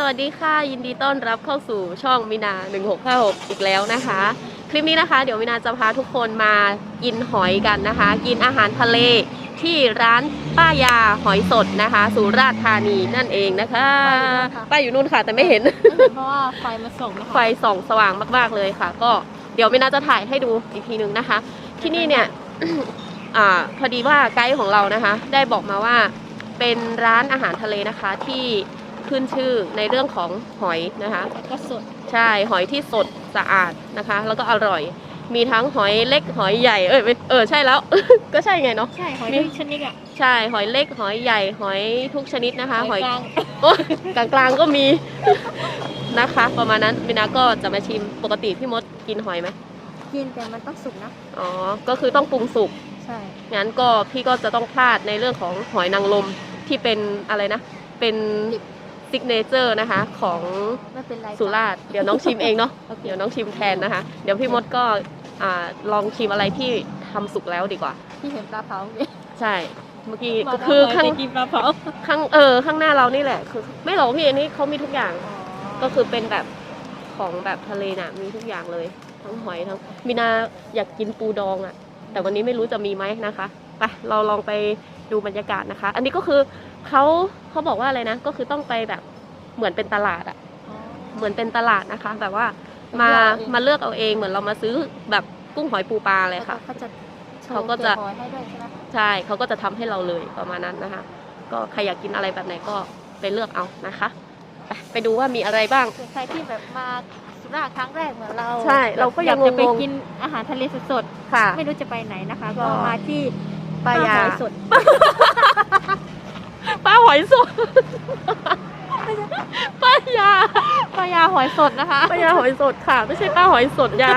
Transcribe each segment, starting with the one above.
สวัสดีค่ะ ยินดีต้อนรับเข้าสู่ช่องมินา 1656 อีกแล้วนะคะ คลิปนี้นะคะเดี๋ยวมินาจะพาทุกคนมากินหอยกันนะคะ กินอาหารทะเลที่ร้านป้ายาหอยสดนะคะ สุราษฎร์ธานีนั่นเองนะคะ ป้ายอยู่นู่นค่ะแต่ไม่เห็น เพราะว่าไฟมาส่งนะคะไฟส่องสว่างมากๆเลยค่ะ ก็เดี๋ยวมินาจะถ่ายให้ดูอีกทีนึงนะคะ ที่นี่เนี่ยอ่าพอดีว่าไกด์ของเรานะคะ ได้บอกมาว่าเป็นร้านอาหารทะเลนะคะที่ ขึ้นชื่อในเรื่องของหอยนะคะแล้วก็สดใช่หอยที่สดสะอาดนะคะ แล้วก็อร่อย มีทั้งหอยเล็กหอยใหญ่เอ้ยไม่เออใช่แล้ว ก็ใช่ไงเนาะใช่หอยมีทุกชนิดอะใช่หอยเล็กหอยใหญ่หอยทุกชนิดนะคะ หอยกลางโอ้ยกลางๆก็มีนะคะ ประมาณนั้นมินาก็จะมาชิมปกติพี่มดกินหอยไหมกินแต่มันต้องสุกนะอ๋อก็คือต้องปรุงสุกใช่งั้นก็พี่ก็จะต้องพลาดในเรื่องของหอยนางรมที่เป็นอะไรนะ เป็น ซิกเนเจอร์นะคะ ของไม่เป็นไรสุราษฎร์เดี๋ยวน้องชิมเองเนาะโอเคเดี๋ยวน้องชิมแทนนะคะ เดี๋ยวพี่มดก็อ่าลองชิมอะไรที่ทำสุกแล้วดีกว่า ที่เห็นปลาเผาเนี่ยใช่ เมื่อกี้มาก็แล้วคือหยข้างไปกินปลาเผาข้างเออข้างหน้าเรานี่แหละ คือ ไม่หรอกพี่อันนี้เขามีทุกอย่าง ก็คือเป็นแบบของแบบทะเลน่ะ มีทุกอย่างเลย ทั้งหอยทั้งมีนาอยากกินปูดองอะ่ะ แต่วันนี้ไม่รู้จะมีไหมนะคะไปเราลองไปดูบรรยากาศนะคะ อันนี้ก็คือ เขาเขาบอกว่าอะไรนะ ก็คือต้องไปแบบเหมือนเป็นตลาดอะ่ะเหมือนเป็นตลาดนะคะ แบบว่ามามาเลือกเอาเองเหมือนเรามาซื้อแบบกุ้งหอยปูปลาเลยค่ะเขาจะเขาก็จะโชว์เกล็ดหอยให้ด้วยใช่ไหมใช่เขาก็จะทำให้เราเลยประมาณนั้นนะคะ ก็ใครอยากกินอะไรแบบไหนก็ไปเลือกเอานะคะไปไปดูว่ามีอะไรบ้างส่วนใครที่แบบมาสุราษฎร์ครั้งแรกเหมือนเราใช่เราก็ยังอจะไปงงๆกินอาหารทะเลสดค่ะๆไม่รู้จะไปไหนนะคะ ก็ก็มาที่ป้ายาหอยสดป้า หอยสดป้ายาปลายาหอยสดนะคะป้ายาหอยสดค่ะ ไม่ใช่ป้าหอยสดยา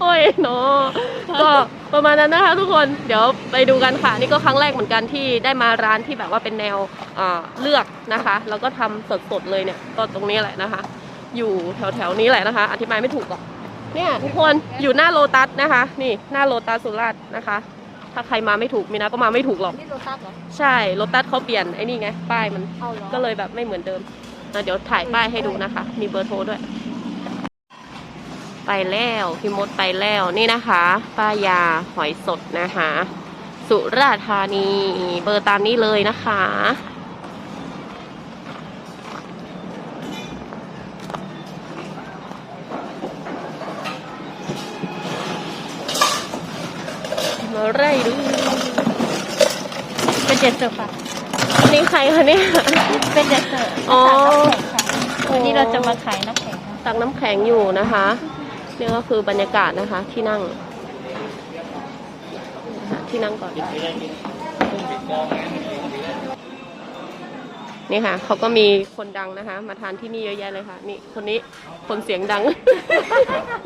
โอ้ยเนาะก็ประมาณนั้นนะคะทุกคนเดี๋ยวไปดูกันค่ะ นี่ก็ครั้งแรกเหมือนกันที่ได้มาร้านที่แบบว่าเป็นแนวอ่าเลือกนะคะ แล้วก็ทำสดๆเลยเนี่ย ก็ตรงนี้แหละนะคะ อยู่แถวๆนี้แหละนะคะ อธิบายไม่ถูกหรอกเนี่ยทุกคนอยู่หน้าโลตัสนะคะ นี่หน้าโลตัสสุราษฎร์นะคะ ถ้าใครมาไม่ถูกมีนาก็มาไม่ถูกหรอก นี่โรตัสเหรอใช่โลตัสเขาเปลี่ยนไอ้นี่ไง ป้ายมันเอาเหรอก็เลยแบบไม่เหมือนเดิมอะเดี๋ยวถ่ายป้ายให้ดูนะคะ มีเบอร์โทรด้วย ไปแล้วพี่มดไปแล้วนี่นะคะ ป้ายาหอยสดนะคะ สุราษฎร์ธานีเบอร์ตามนี้เลยนะคะ ครคะเนี่ย เป็นเด็ดเสิร์ฟอ๋อ วันนี้เราจะมาขายน้ำแข็งค่ะตักน้ำแข็งอยู่นะคะนี่ก็คือบรรยากาศนะคะที่นั่งนะคะที่นั่งก่อน นี่ค่ะเขาก็มีคนดังนะคะ มาทานที่นี่เยอะแยะเลยค่ะ นี่คนนี้คนเสียงดัง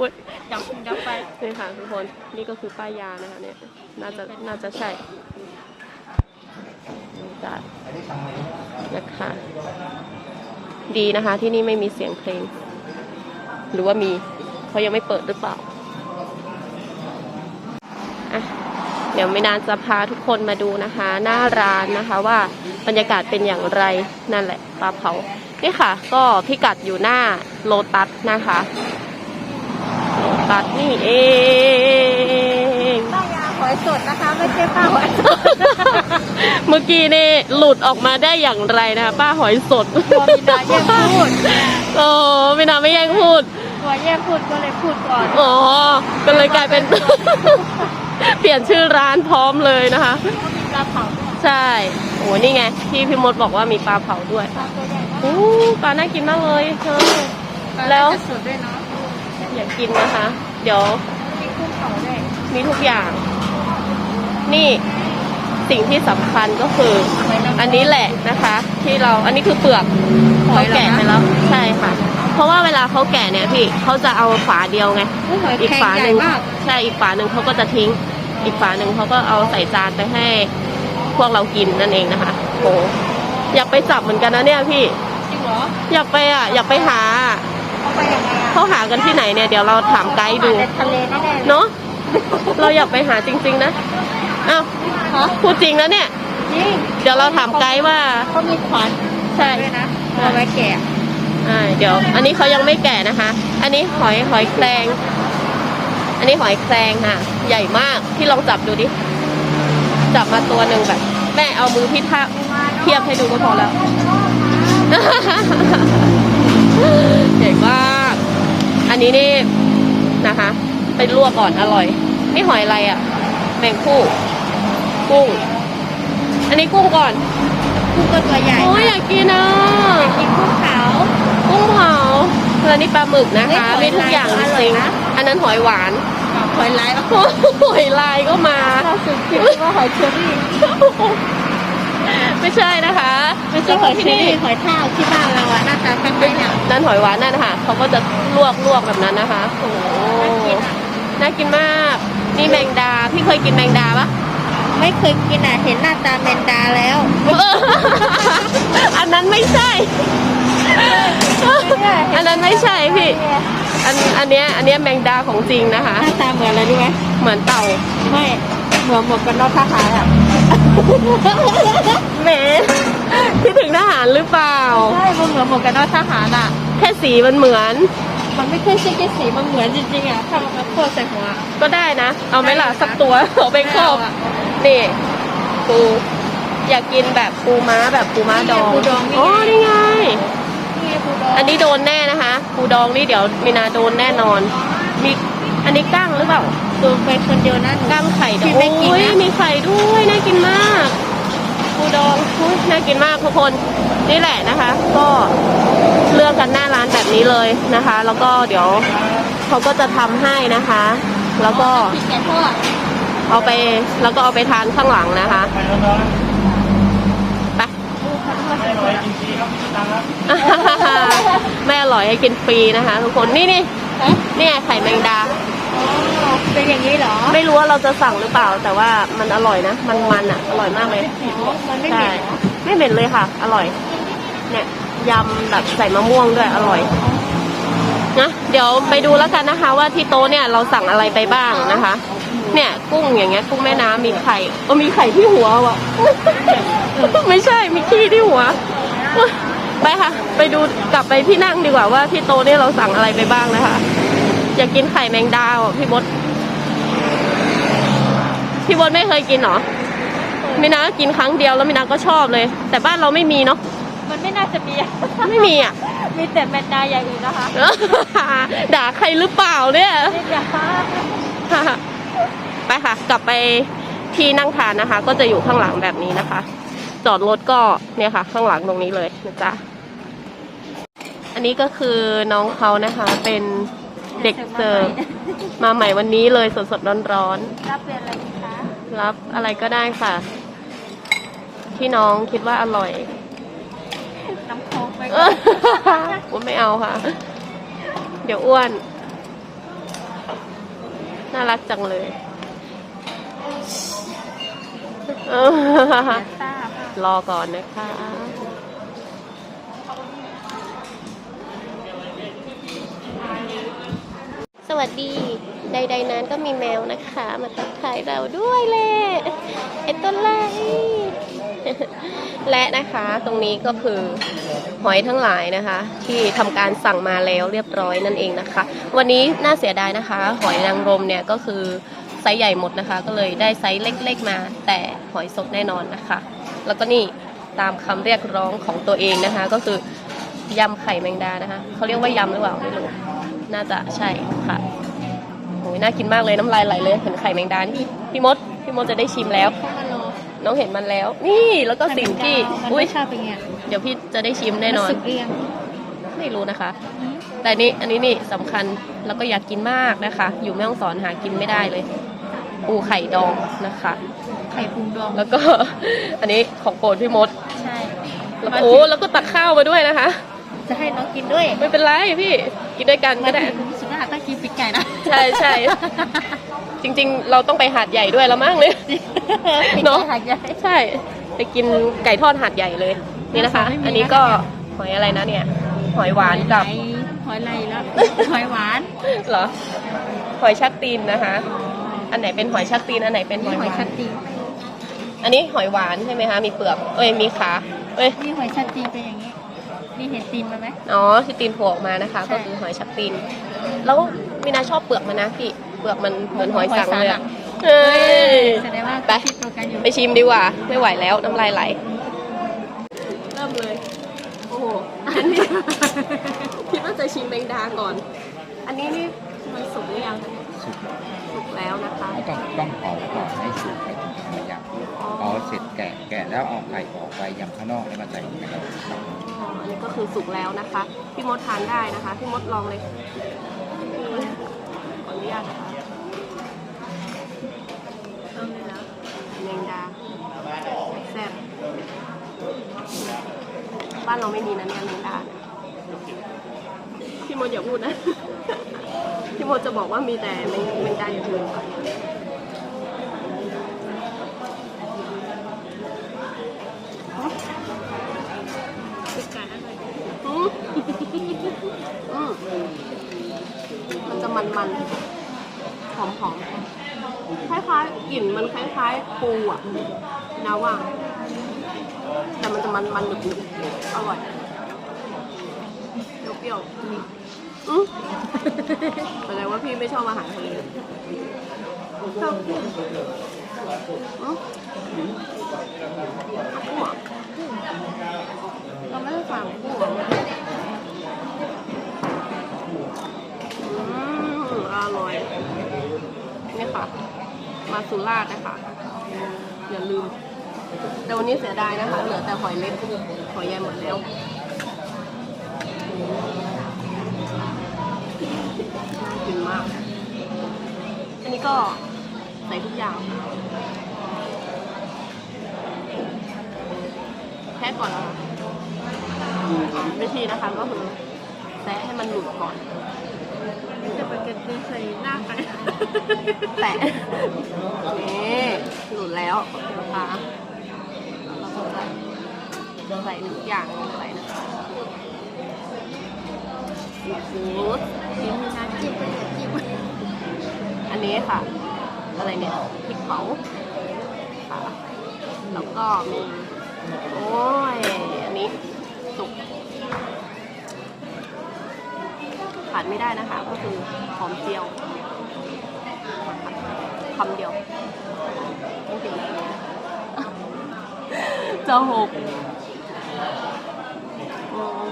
อุ๊ยจับจับไป นี่ค่ะทุกคนนี่ก็คือป้ายยานะคะเนี่ยน่าจะน่าจะใช่จัด นะคะ ดีนะคะที่นี่ไม่มีเสียงเพลง หรือว่ามีเขายังไม่เปิดหรือเปล่าอะเดี๋ยวไม่นานจะพาทุกคนมาดูนะคะ หน้าร้านนะคะว่าบรรยากาศเป็นอย่างไรนั่นแหละปลาเผานี่ค่ะ ก็พิกัดอยู่หน้าโลตัสนะคะ โลตัสนี่เอง อยสดนะคะ ไม่ใช่ป้าหอยสดเมื่อกี้นี่หลุดออกมาได้อย่างไรนะคะป้าหอยสดกลัวมีนาแย่งพูดโอ้ไม่นาไม่แย่งพูดกลัวแย่งพูดก็เลยพูดก่อนอ๋อก็เลยกลายเป็น เปลี่ยนชื่อร้านพร้อมเลยนะคะมีปลาเผาด้วยใช่โอ้นี่ไงที่พี่มดบอกว่ามีปลาเผาด้วยปลาตัวใหญ่มากอู้ปลาน่ากินมากเลยเธอปาแล้วจะสดด้วยเนาะอยากกินนะคะ เดี๋ยวมีกุ้งเผาด้วยมีทุกอย่าง นี่สิ่งที่สำคัญก็คือ อันนี้แหละนะคะ ที่เราอันนี้คือเปลือกเขาแกะไปแล้วใช่ค่ะ เพราะว่าเวลาเขาแกะเนี่ยพี่เขาจะเอาฝาเดียวไงหอยอีกแครงฝาใหหญ่นึ่งมากใช่อีกฝาหนึ่งเขาก็จะทิ้ง อีกฝาหนึ่งเขาก็เอาใส่จานไปให้พวกเรากินนั่นเองนะคะโอ้อยากไปจับเหมือนกันนะเนี่ยพี่จริงเหรออยากไปอะอยากไปหาเขาไปยังไงอะเขาหากันที่ไหนเนี่ยเดี๋ยวเราถามไกด์ดูในทะเลแน่ๆเนาะเราอยากไปหาจริง ๆ นะ อ้าวฮะพูดจริงนะเนี่ย จริงเดี๋ยวเราถามไกด์ว่า เขามีขวานใช่ ด้วยนะเอาไว้แกะอ่าเดี๋ยว อันนี้เขายังไม่แก่นะคะ อันนี้หอยหอยแครง อันนี้หอยแครงค่ะ ใหญ่มากพี่ลองจับดูดิ จับมาตัวหนึ่งแบบ แม่เอามือพี่ทะเทียบให้ดูก็พอแล้ว ใหญ่มาก อันนี้นี่นะคะ ไปลวกก่อนอร่อย นี่หอยอะไรอะ่ะ แมงคู่ กุ้ง อันนี้กุ้งก่อน กุ้งก็ตัวใหญ่โอ้ยอยากกินอะกินกุ้งขาว กุ้งเผาแล้วนี่ปลาหมึกนะคะเฮ้มียทุกอย่างหจอยลายริงอร่อยนะๆอันนั้นหอยหวานหอยลายโอ้โหหอยลายก็มาล่าสุดคิดว่าหอยเชอรี่ไม่ใช่นะคะ ไม่ใช่หอยเชอรี่หอยทากที่บ้านเราอะหน้าตาคล้ายๆเนี่ยนั่นหอยหวานนั่นนะคะเขาก็จะลวกลวกแบบนั้นนะคะโอ้โหน่ากินอะน่ากินมาก นี่แมงดา พี่เคยกินแมงดาปะ ไม่เคยกินอะ เห็นหน้าตาแมนดาแล้ว อันนั้นไม่ใช่ อันนั้นไม่ใช่พี่ อันอันเนี้ยอันเนี้ยแมงดาของจริงนะคะ หน้าตาเหมือนอะไรรู้ไหมเหมือนเต่าไม่เหมือนหมวกกันน็อกทหารอะแหมคิดถึงทหารหรือเปล่า ใช่มันเหมือนหมวกกันน็อกทหารอะ แค่สีมันเหมือน มันไม่ใช่แค่สีมันเหมือนจริงๆอะถ้ามันมาโคตรใส่หัว ก็ได้นะ เอาไหมล่ะ สักตัว เอาไปครอบไม่เอาอะ นี่ปูอยากกินแบบปูม้าแบบปูม้าดองปูดองนี่ไงโอ้นี่ไง นี่ปูดองอันนี้โดนแน่นะคะ ปูดองนี่เดี๋ยวมีนาโดนแน่นอนมีอันนี้กั้งหรือเปล่าตัวไปคนเดียวนะกั้งไข่ดองพี่ไม่กินนะ โอ้ยมีไข่ด้วยน่ากินมาก ปูดองน่ากินมากทุกคนนี่แหละนะคะ ก็เลือกกันหน้าร้านแบบนี้เลยนะคะ แล้วก็เดี๋ยวเขาก็จะทำให้นะคะ แล้วก็เอาไปแล้วก็เอาไปทานข้างหลังนะคะไปไม่อร่อยให้กินฟรีนะคะ ทุกคนนี่นี่เนี่ยไข่แมงดา เป็นอย่างนี้เหรอไม่รู้ว่าเราจะสั่งหรือเปล่า แต่ว่ามันอร่อยนะ มันมันอะ อร่อยมากเลยมันไม่ใช่เหม็นเหรอไม่เหม็นเลยค่ะ อร่อย เนี่ยยำแบบใส่มะม่วงด้วยอร่อยนะเดี๋ยวไปดูแล้วกันนะคะ ว่าที่โต๊ะเนี่ยเราสั่งอะไรไปบ้างนะคะ เนี่ยกุ้งอย่างเงี้ยกุ้งแม่น้ำมีไข่เออมีไข่ที่หัวว่ะไม่ใช่มีขี้ที่หัวไปค่ะ ไปดูกลับไปที่นั่งดีกว่าว่าที่โต๊ะเนี่ยเราสั่งอะไรไปบ้างนะคะอยากกินไข่แมงดาอะพี่บด พี่บดไม่เคยกินเหรอมินากินครั้งเดียวแล้วมินาก็ชอบเลย แต่บ้านเราไม่มีเนาะมันไม่น่าจะมีไม่มีอะมีแต่แมนดาอย่างอื่นนะคะ ด่าใครหรือเปล่าเนี่ยไม่อยากไปค่ะ กลับไปที่นั่งทานนะคะ ก็จะอยู่ข้างหลังแบบนี้นะคะ จอดรถก็เนี่ยค่ะ ข้างหลังตรงนี้เลยนะจ๊ะอันนี้ก็คือน้องเขานะคะ เป็นเด็กเสิร์ฟมาใหม่วันนี้เลยสดๆร้อนรับเป็นอะไรดีคะๆ รับอะไรก็ได้ค่ะ ที่น้องคิดว่าอร่อย น้ำโค้กไปเออผมไม่เอาค่ะ เดี๋ยวอ้วน น่ารักจังเลยเออทราบรอก่อนนะคะ สวัสดี ใด ๆ นั้นก็มีแมวนะคะ มาทักทายเราด้วยแหละไอ้ต้นไล่และนะคะตรงนี้ก็คือหอยทั้งหลายนะคะ ที่ทำการสั่งมาแล้วเรียบร้อยนั่นเองนะคะ วันนี้น่าเสียดายนะคะ หอยนางรมเนี่ยก็คือไซส์ใหญ่หมดนะคะ ก็เลยได้ไซส์เล็กๆมา แต่หอยสดแน่นอนนะคะ แล้วก็นี่ตามคำเรียกร้องของตัวเองนะคะ ก็คือยำไข่แมงดานะคะเขาเรียกว่ายำหรือเปล่าไม่รู้ น่าจะใช่ค่ะโอ้ยน่ากินมากเลยน้ำลายไหลเลยเห็นไข่แมงดานี่พี่มดพี่มดจะได้ชิมแล้วเข้ามารอน้องเห็นมันแล้ว นี่แล้วก็สิ่งที่มันอุ้ยไม่ชอบเป็นไงเดี๋ยวพี่จะได้ชิมแน่นอนมัสุกเรียงไม่รู้นะคะ แต่นี่อันนี้นี่สำคัญแล้วก็อยากกินมากนะคะ อยู่แม่ฮ่องสอนหากินไม่ได้เลยปูไข่ดองนะคะ ไข่พุงดอง แล้วก็ อันนี้ของโปรดพี่มด ใช่ แล้วก็โอ้แล้วก็ตักข้าวมาด้วยนะคะ จะให้น้องกินด้วยไม่เป็นไรพี่กินด้วยกันก็ได้สุดท้ายต้องกินปีกไก่นะใช่ใช่จริง ๆ เราต้องไปหาดใหญ่ด้วยแล้วมั้งเนี่ยปีกเนไก่อะหักใหญ่ใช่ ไปกินไก่ทอดหาดใหญ่เลยนี่นะคะไม่มีอันนี้ก็หอยอะไรนะเนี่ย หอยหวานกับหอยไรแล้วหอยหวานเหรอหอยชักตีนนะคะ อันไหนเป็นหอยชักตีนอันไหนเป็นหนี่อยหหอยวาชันดตีอันนี้หอยหวานใช่ไหมคะมีเปลือกเอ้ยมีขาเอ้ยนี่หอยชัดจีนเป็นอย่างนี้ นี่เห็นตีนมันไหมอ๋อที่ตีนโผล่ออกมานะคะใช่ก็คือหอยชักตีน แล้วมีนาชอบเปลือกมันนะพี่เปลือกมันเหมือนหอยสังเลยอะเฮ้ยแสดงว่าไปคิดโปรแกรมอยู่ไปชิมดีกว่า ไม่ไหวแล้วน้ำลายไหล เริ่มเลย โอ้โหอันนี้คิดว่าจะชิมแมงดาก่อน อันนี้นี่มันสุกหรือยังสุกสุกแล้วนะคะต้องต้องเผาก่อนให้สุกไปถึงจะมายอ๋อำเผาเสร็จแกะแกะแล้วเอาไข่ออกไปยำข้างนอกแล้วมาใส่ในกระดาษครับอ๋ออันนี้ก็คือสุกแล้วนะคะ พี่มดทานได้นะคะ พี่มดลองเลยขออนุญาตนะคะเอาเลยนะแมงดาแซ่บบ้านเราไม่มีนะเนี่ยแมงดาพี่มดอย่าพูดนะ พี่มดจะบอกว่ามีแต่แมงแมงดาอย่างอื่นค่ะ ติดกันอร่อย อืมอืม มันมันๆหอมคล้ายๆกลิ่นมันคล้ายๆปูอะนะว่า แต่มันจะมันๆหนึบๆอร่อยเปรี้ยวๆอืมแสดงว่าพี่ไม่ชอบอาหารทะเลชอบกุ้งอืมกุ้งเรอเราไม่ได้สั่งกุ้งเหรออืมอ ร่อยนี่ค่ะ มาสุราษฎร์นะคะอย่าลืม แต่วันนี้เสียดายนะคะ เหลือแต่หอยเล็กหอยใหญ่หมดแล้วน่ากินมาก อันนี้ก็ใส่ทุกอย่างแค่ก่อนนะคะวิธีนะคะก็คือแซะให้มันหลุดก่อน ก็ตเป็นใส่หน้าไก่แตะนี่หลุดแล้วนะคะเราก็จะใส่ทุกอย่างลงไปนะคะซีฟู้ดจิ้มน้ำจิ้มไปจิ้มอันนี้ค่ะ อะไรเนี่ยพริกเผาค่ะ แล้วก็มี โอ้ย อันนี้สุก ขาดไม่ได้นะคะ ก็คือหอมเจียวคำเดียวต้องกินแบบนี้จะหกอืม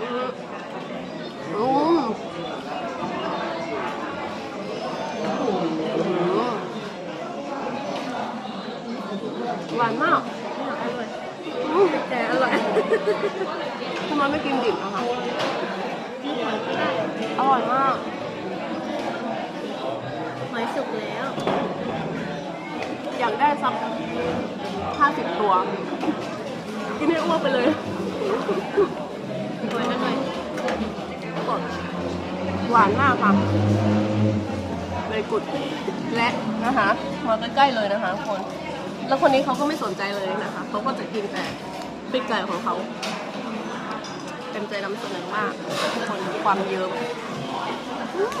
อืม อืม หวานมากอร่อยอืมแต่อร่อยทำไมไม่กินดิบนะคะนี่หอยก็ได้อร่อยมากหอยสุกแล้ว อยากได้สักห้าสิบตัว กินให้อ้วกไปเลยหอยอร่อยกดหวานมากค่ะเลยกุดและนะคะมาใกล้ๆเลยนะคะคน แล้วคนนี้เขาก็ไม่สนใจเลยนะคะเขาก็จะกินแต่พริกไก่ของเขาเต็มใจนำเสนอมากทุกคนความเยอืม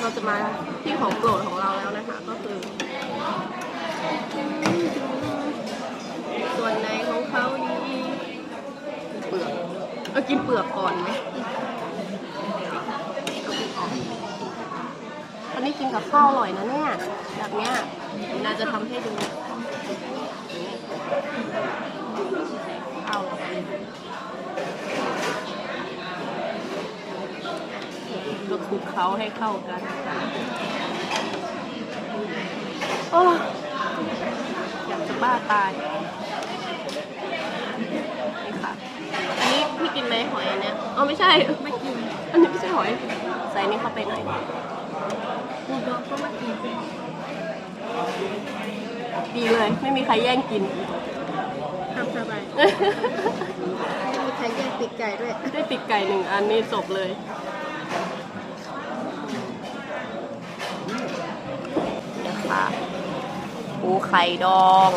เราจะมาที่ของโปรดของเราแล้วนะคะ ก็คือส่วนในของเขานี้เปลือกเอากินเปลือกก่อนไหมอันนี้กินกับข้าวอร่อยนะเนี่ยแบบเนี้ย น่าจะทำให้ดู เอาก็คลุกเคล้าให้เข้ากันโอ้อยากจะบ้าตายนี่ค่ะ อันนี้พี่กินไหมหอยอันเนี้ยอ๋อไม่ใช่ ไม่กิน อันนี้ไม่ใช่หอย ใส่นี่เข้าไปหน่อยปูดองก็ไม่กิน ดีเลย ไม่มีใครแย่งกิน ทำสบายไม่มีใครแย่งปีกไก่ด้วย ได้ปีกไก่หนึ่งอันนี้จบเลย นะคะปูไข่ดอง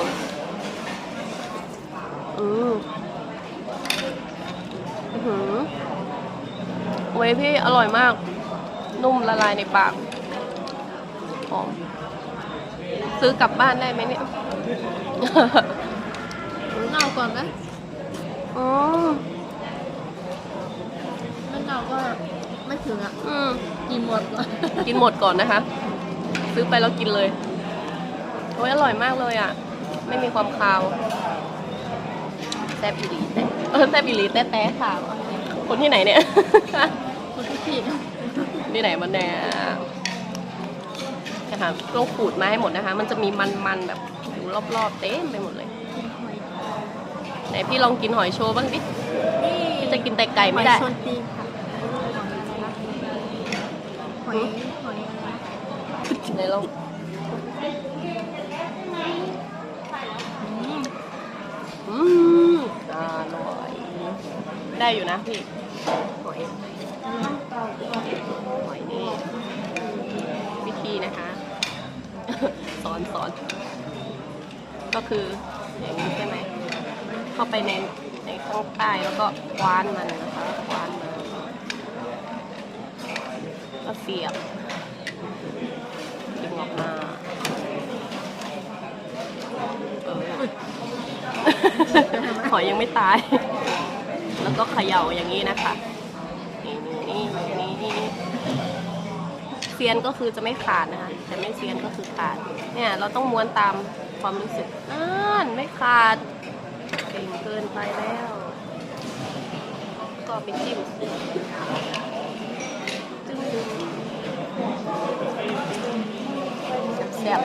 อืมอื้อหือเว้ยพี่อร่อยมาก นุ่มละลายในปากหอม ซื้อกลับบ้านได้ไหมเนี่ยเน่าก่อนไหมอ๋อไม่เน่าก็ไม่ถึงอะอืมกินหมดก่อนกินหมดก่อนนะคะ ซื้อไปแล้วกินเลยโอ้ยอร่อยมากเลยอะ ไม่มีความคาวแซ่บอีหลีแต่เออแซ่บอีหลีแต่แต่ค่ะคนที่ไหนเนี่ย คนที่ผิดที่ไหนมันเนี่ย นะคะต้องขูดมาให้หมดนะคะ มันจะมีมันๆแบบอยู่รอบๆเต็มไปหมดเลยกินหอยไหนพี่ลองกินหอยโชว์บ้างดินี่พี่จะกินแต่ไก่ไม่ได้หอยชนตีนค่ะหอยหอยอะไรนะไหนลองอืมอืมอร่อยได้อยู่นะพี่หอยหอยนี่วิธีนะคะ สอนสอน ก็คืออย่างนี้ใช่ไหม เข้าไปในในข้างใต้แล้วก็คว้านมันนะคะคว้านมันก็เสียบดึงออกมาเออหอยยังไม่ตาย แล้วก็เขย่าอย่างนี้นะคะนี่นี่นี่นี่เซียนก็คือจะไม่ขาดนะคะ แต่ไม่เซียนก็คือขาด เนี่ยเราต้องม้วนตามความรู้สึกอ่านไม่ขาด เก่งเกินไปแล้ว ก็ไปจิ้มจึ้งดึงแซ่บ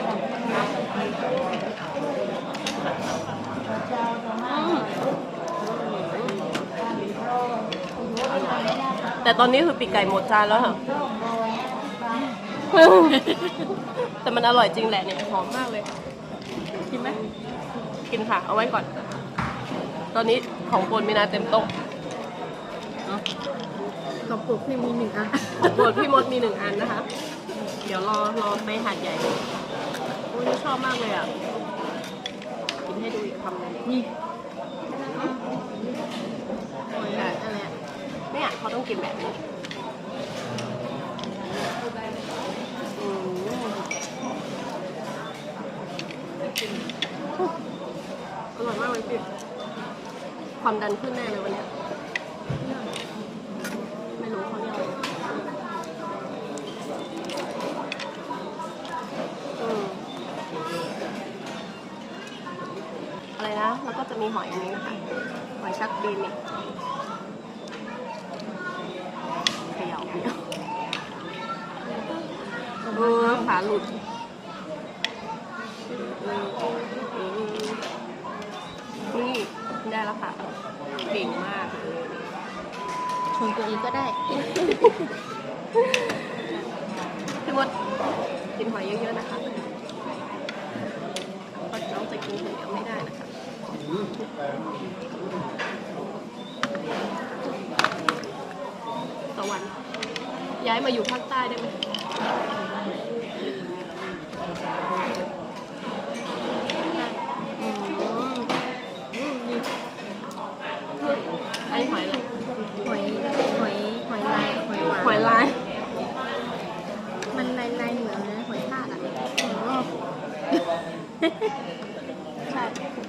แต่ตอนนี้คือปีกไก่หมดจานแล้วค่ะ แต่มันอร่อยจริงแหละเนี่ยหอมมากเลย กินไหมกินค่ะ เอาไว้ก่อน ตอนนี้ของโปรดมีนาเต็มโต๊ะกับปุกที่มีหนึ่งอะของโปรดพี่มดมีหนึ่งอันนะคะ เดี๋ยวรอรอไปหาดใหญ่โอ้ยชอบมากเลยอะ กินให้ดูอีกคำหนึงนี่หอยอะไรอะเนี่ยเขาต้องกินแบบนี้อืมอร่อยมากเลยพี่ ความดันขึ้นแน่เลยวันเนี้ยไม่รู้เขาเรียกอะไรอืมอะไรนะ แล้วก็จะมีหอยอันนี้นะคะ หอยชักดีนี่ ยเยอะนะคะเพราะน้องจะกินคนเดียวไม่ได้นะคะตะวัน ย้ายมาอยู่ภาคใต้ได้ไหม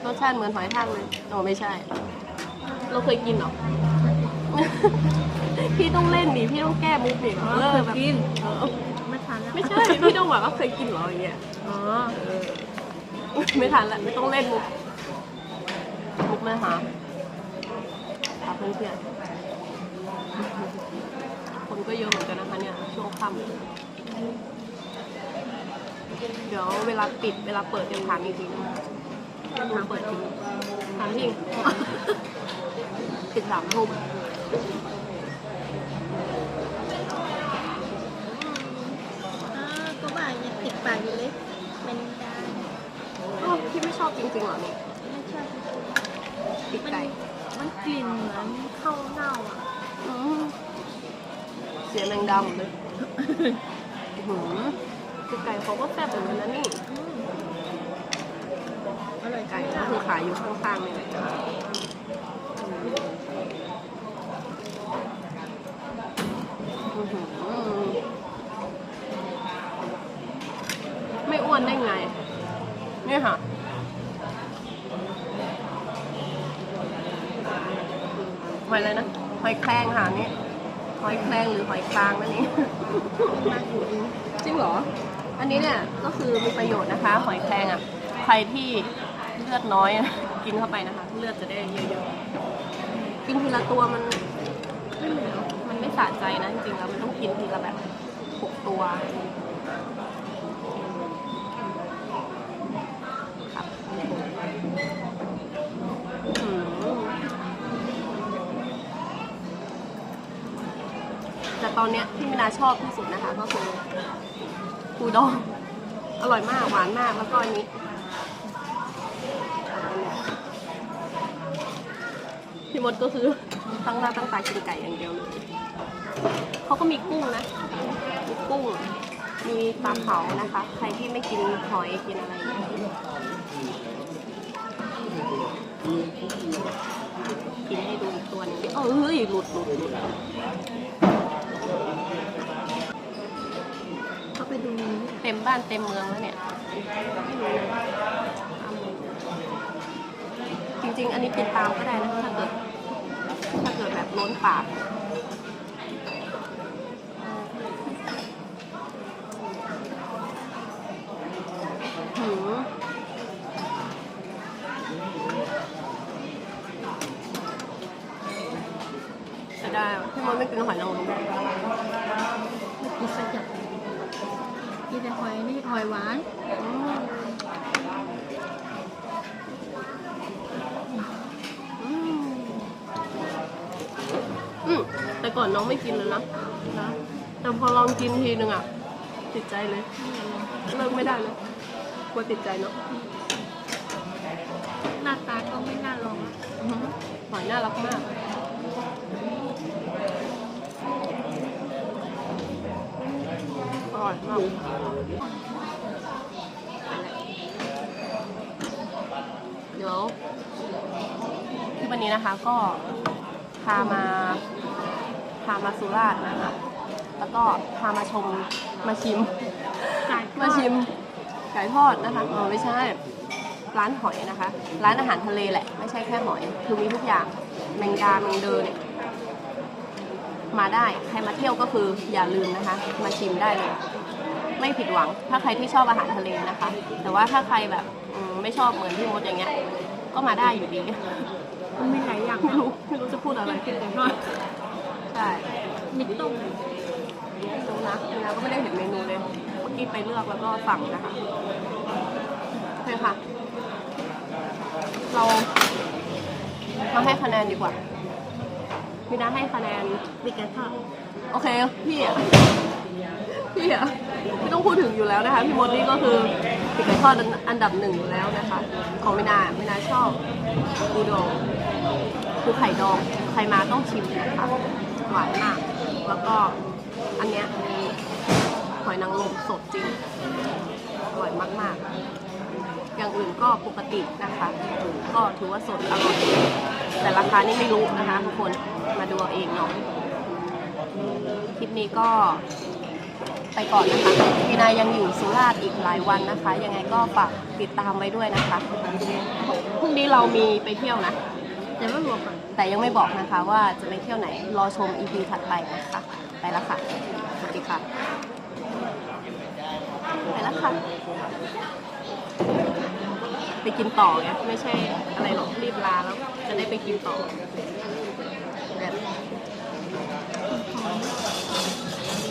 รสชาติเหมือนหอยทากเลยโอ้ไม่ใช่ เราเคยกินเหรอ พี่ต้องเล่นดิพี่ต้องแก้มุกดิอ๋อเอเคอยแบบกินเออไม่ทันแล้วไม่ใช่ พี่ต้องแบบว่าเคยกินเหรออย่างเงี้ย อ๋อไม่ทันละไม่ต้องเล่นมุก มุกแม่หาหาเพื่อนๆคนก็เยอะเหมือนกันนะคะเนี่ยช่วงค่ำ เดี๋ยวเวลาปิดเวลาเปิดเดี๋ยวถามอีกทีนึงถ้าดูเปิดจริงถามจริงปิดสามทุ่มอ่าก็ว่ายังติดปากอยู่เลยเป็นดาอ้าวพี่ไม่ชอบจริงๆเหรอนี่ไม่ใช่ปีกไก่มันกลิ่นเหมือนข้าวเน่าอะอืมเสียแมงดำเลยอื้อ คือไก่เขาก็แซ่บเหมือนกันนะนี่ก็เลยไก่ก็คือขายอยู่ข้างๆนี่แหละไม่อ้วนได้ไง นี่ค่ะหอยอะไรนะหอยแครงค่ะนี่หอยแครงหรือหอยคลางนั่นเองจริงเหรอ อันนี้เนี่ยก็คือมีประโยชน์นะคะ หอยแครงอะ ใครที่เลือดน้อยอะกินเข้าไปนะคะ เลือดจะได้เยอะๆ กินทีละตัวมันไม่เหมือนมันไม่สะใจนะจริงๆแล้วมันต้องกินทีละแบบหกตัวครับอืมแต่ตอนเนี้ยที่มินาชอบที่สุดนะคะ ก็คือ ปูดอง อร่อยมาก หวานมาก แล้วก็อันนี้พี่มดก็คือตั้งหน้าตั้งตากินไก่อย่างเดียวเลยเขาก็มีกุ้งนะ มีกุ้ง มีปลาเผานะคะ ใครที่ไม่กินหอยกินอะไรกินให้ดูอีกตัวนึงเอ้ยหลุดหลุดหลุด เขาไปดูนี้ เต็มบ้านเต็มเมืองแล้วเนี่ยจริงๆ อันนี้ติดตามก็ได้นะถ้าเกิดถ้าเกิดแบบล้นปากหืมจะได้พี่มดไม่กินหอยนางรมกินสักอย่าง กินแต่หอยนี่หอยหวานอืมอืมอืมแต่ก่อนน้องไม่กินเลยนะนะแต่พอลองกินทีนึงอะ ติดใจเลย เลิกไม่ได้เลยกลัวติดใจเนาะหน้าตาก็ไม่น่าลองอือหือหอยน่ารักมาก อร่อยมากเดี๋ยวที่วันนี้นะคะก็พามาพามาสุราษฎร์นะคะ แล้วก็พามาชมมาชิมไก่มาชิมไก่ทอดนะคะอ๋อไม่ใช่ ร้านหอยนะคะ ร้านอาหารทะเลแหละ ไม่ใช่แค่หอย คือมีทุกอย่างแมงดาแมงเดอเนี่ย มาได้ ใครมาเที่ยวก็คืออย่าลืมนะคะ มาชิมได้เลย ไม่ผิดหวัง ถ้าใครที่ชอบอาหารทะเลนะคะ แต่ว่าถ้าใครแบบอืมไม่ชอบเหมือนพี่มดอย่างเงี้ย ก็มาได้อยู่ดี มันมีหลายอย่างไม่รู้ไม่รู้จะพูดอะไรกินแต่ทอดใช่มีต้มไม่รู้นะเราก็ไม่ได้เห็นเมนูเลย เมื่อกี้ไปเลือกแล้วก็สั่งนะคะโอเคค่ะ เรามาให้คะแนนดีกว่า พี่นาให้คะแนนมีไก่ทอดโอเค พี่อะ พี่อะ ไม่ต้องพูดถึงอยู่แล้วนะคะ พี่มดนี่ก็คือติดไก่ทอดอันดับหนึ่งอยู่แล้วนะคะ ของมินามินาชอบปูดองปูไข่ดอง ใครมาต้องชิมนะคะ หวานมาก แล้วก็อันเนี้ยมีหอยนางรมสดจริง อร่อยมาก ๆ อย่างอื่นก็ปกตินะคะ ก็ถือว่าสดอร่อย แต่ราคานี่ไม่รู้นะคะทุกคนมาดูเอาเองเนาะคลิปนี้ก็ไปก่อนนะคะมีนายังอยู่สุราษฎร์อีกหลายวันนะคะ ยังไงก็ฝากติดตามไว้ด้วยนะคะพรุ่งนี้เรามีไปเที่ยวนะแต่ไม่บอกก่อนแต่ยังไม่บอกนะคะว่าจะไปเที่ยวไหนรอชม EP ถัดไปนะคะไปแล้วค่ะสวัสดีค่ะไปแล้วค่ะ ไปกินต่อไงไม่ใช่อะไรหรอกรีบลาแล้วจะได้ไปกินต่อแบบ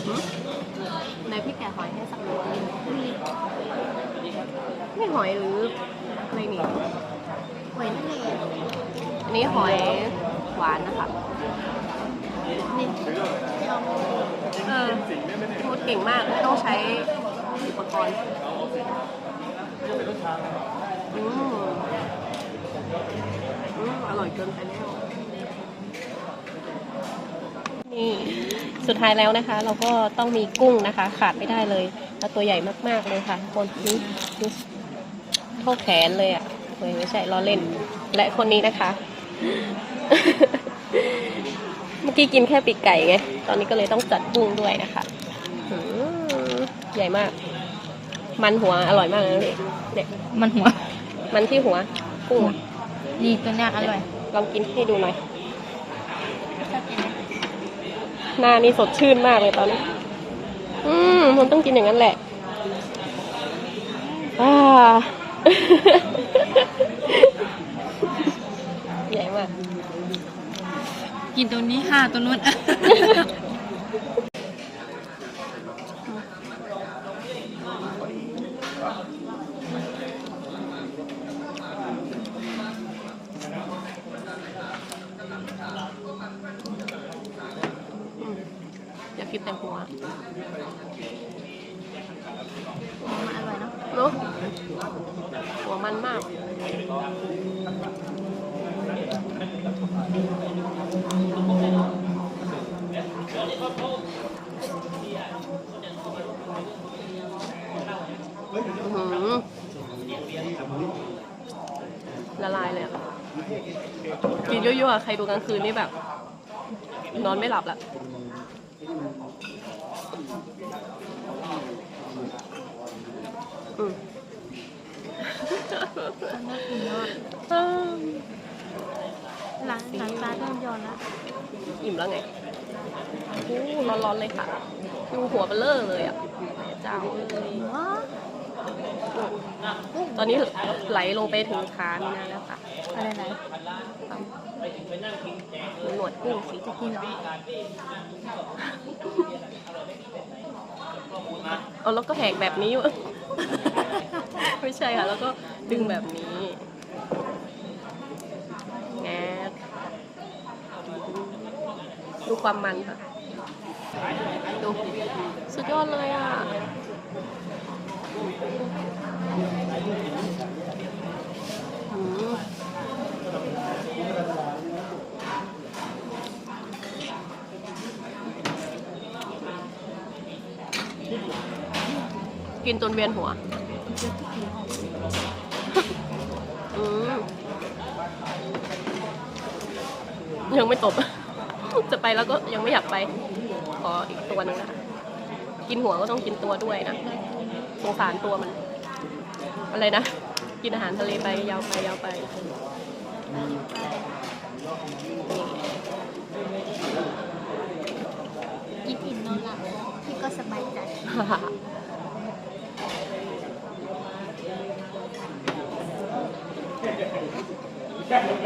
หืมไหนพี่แกะหอยให้สักตัวหนึ่งไม่หอยหรืออะไรนี่หอยนั่นเองอันนี้หอยหวานนะคะนี่ลองเออพูดเก่งมากไม่ต้องใช้อุปกรณ์ อืมอืมอร่อยเกินไปแล้วนี่สุดท้ายแล้วนะคะ เราก็ต้องมีกุ้งนะคะ ขาดไม่ได้เลยแล้วตัวใหญ่มากๆเลยค่ะคนดูดูเท่าแขนเลยอะเฮ้ยไม่ใช่ล้อเล่น และคนนี้นะคะ เมื่อกี้กินแค่ปีกไก่ไง ตอนนี้ก็เลยต้องจัดกุ้งด้วยนะคะอืมใหญ่มาก มันหัวอร่อยมากเลยนะพี่เนี่ยมันหัว มันที่หัวกุ้งอะนี่ตัวเนี้ยอร่อยลองกินให้ดูหน่อยหน้านี่สดชื่นมากเลยตอนนี้ อืมมันต้องกินอย่างนั้นแหละอ่า ใหญ่มาก กินตัวนี้ค่ะตัวนู้น อยากกินแต่หัว มันอร่อยเนาะ เนาะหัวมันมาก อื้อหือละลายเลยอะกิ นเยอะๆอะใครดูกลางคืนนี่แบบ นอนไม่หลับละอืมมันน่ากินเนาะหลังหลังตาเริ่มย้อนละอิ่มแล้วไงอู้ร้อนๆเลยค่ะดูหัวเบลเลอร์เลยอะเจ้าเอ้ย ว้าตอนนี้ไหลลงไปถึงขามีนาแล้วค่ะ อะไรไหนมี หนวดกุ้งสีจะกินเหรอเอาแล้วก็แหกแบบนี้วะไม่ใช่ค่ะ แล้วก็ดึงแบบนี้แงบดูความมันค่ะ ดู สุดยอดเลยอะ กินจนเวียนหัวอืมยังไม่ตบ จะไปแล้วก็ยังไม่อยากไป ขออีกตัวหนึงนะคะ กินหัวก็ต้องกินตัวด้วยนะ สงสารตัวมัน อะไรนะ กินอาหารทะเลไปยาวไปยาวไปกินอิ่มนอนหลับพี่ก็สบายใจฮ่าฮ่าฮ่า Gracias.